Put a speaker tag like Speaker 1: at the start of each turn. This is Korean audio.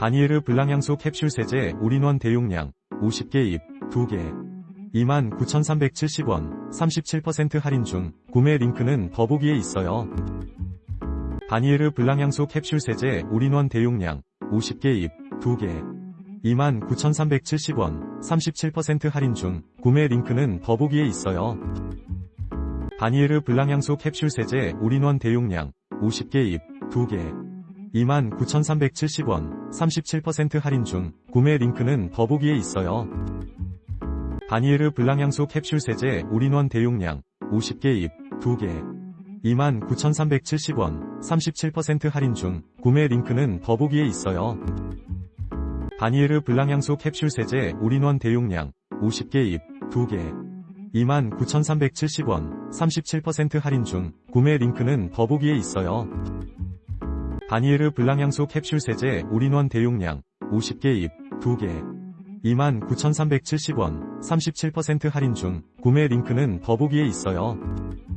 Speaker 1: 바니에르 블랑향소 캡슐 세제 올인원 대용량 50개 입 2개 29,370원 37% 할인 중 구매 링크는 더보기에 있어요. 바니에르 블랑향소 캡슐 세제 올인원 대용량 50개 입 2개 29,370원 37% 할인 중 구매 링크는 더보기에 있어요. 바니에르 블랑향소 캡슐 세제 올인원 대용량 50개 입 2개 29,370원 37% 할인 중 구매 링크는 더보기에 있어요. 바니에르 블랑향소 캡슐 세제 올인원 대용량 50개 입 2개 29,370원 37% 할인 중 구매 링크는 더보기에 있어요. 바니에르 블랑향소 캡슐 세제 올인원 대용량 50개 입 2개 29,370원 37% 할인 중 구매 링크는 더보기에 있어요. 바니에르 블랑향소 캡슐 세제 올인원 대용량 50개 입 2개 29,370원 37% 할인 중 구매 링크는 더보기에 있어요. 바니에르 블랑향소 캡슐 세제 올인원 대용량 50개 입 2개 29,370원 37% 할인 중 구매 링크는 더보기에 있어요. 29,370원 37% 할인 중 구매 링크는 더보기에 있어요.